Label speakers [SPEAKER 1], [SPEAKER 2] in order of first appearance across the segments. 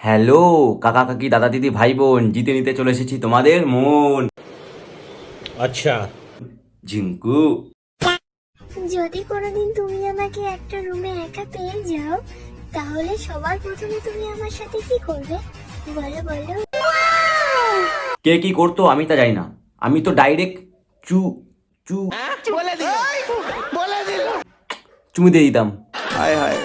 [SPEAKER 1] Hello কাকা কাকি দাদা দিদি ভাই বোন জিতে নিতে চলে এসেছি তোমাদের মন।
[SPEAKER 2] আচ্ছা।
[SPEAKER 1] জিঙ্কু
[SPEAKER 3] যদি কোনোদিন তুমি আমাকে একটা রুমে একা পেয়ে যাও তাহলে সবার প্রথমে তুমি আমার সাথে কি করবে? বলো বলো।
[SPEAKER 1] কে কি করতো আমি তা জানি না। আমি তো ডাইরেক্ট চু চু। বলে দিল বলে দিল চুমু দিয়ে দিতাম। হায় হায়।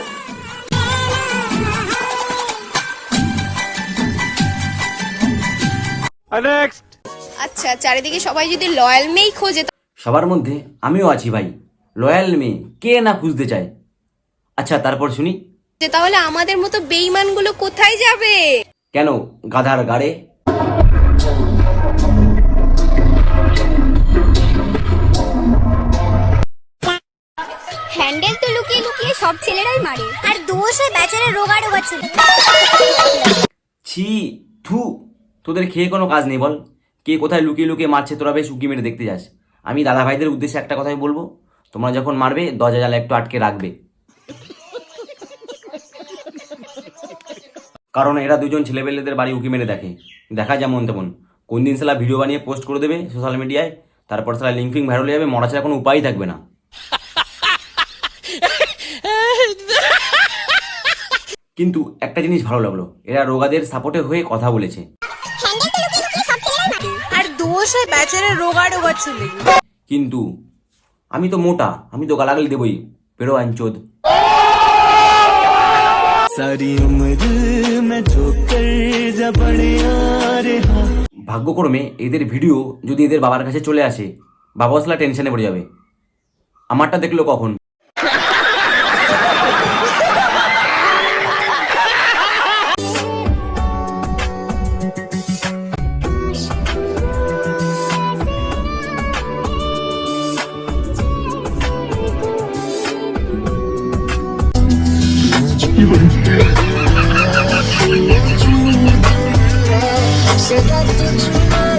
[SPEAKER 4] আচ্ছা চারিদিকে সবাই যদি লয়াল মেই খোঁজে
[SPEAKER 1] সবার মধ্যে আমিও আছি ভাই। লয়াল মেয়ে কে না খুঁজতে চায়? আচ্ছা তারপর শুনি।
[SPEAKER 4] তাহলে আমাদের মতো বেইমানগুলো কোথায় যাবে?
[SPEAKER 1] কেন গাধার গাড়ে?
[SPEAKER 3] হ্যান্ডেল তো লুকিয়ে লুকিয়ে সব ছেলেরাই মারে। আর দোষ হয় বেচারা রোগা রোগা ছেলে।
[SPEAKER 1] ছি থু। তোদের খেয়ে কোনো কাজ নেই বল। কে কোথায় লুকিয়ে লুকিয়ে মারছে তোরা বেশ উকি মেরে দেখতে যাস। আমি দাদা ভাইদের উদ্দেশ্যে একটা কথাই বলব, তোমরা যখন মারবে, দরজা জালা একটু আটকে রাখবে। কারণ এরা দুজন ছেলেপেলেদের বাড়ি উকি মেরে দেখে। দেখা যেমন তেমন। কোন দিন সালা ভিডিও বানিয়ে পোস্ট করে দেবে সোশ্যাল মিডিয়ায়, তারপর সালা লিঙ্ক ফিঙ্ক ভাইরাল হয়ে যাবে, মরা ছাড়া কোনো উপায়ই থাকবে না। কিন্তু একটা জিনিস ভালো লাগল, এরা রোগাদের সাপোর্টে হয়ে কথা বলেছে।
[SPEAKER 4] অবশ্যই ব্যাচেরে রোগা ডোগা
[SPEAKER 1] কিন্তু আমি তো মোটা আমি তো গালাগালি দেবই। পেরো আঞ্চোদ ভাগ্যক্রমে এদের ভিডিও যদি এদের বাবার কাছে চলে আসে বাবা টেনশনে পড়ে যাবে। আমারটা দেখল কখন? Sugar, did you know?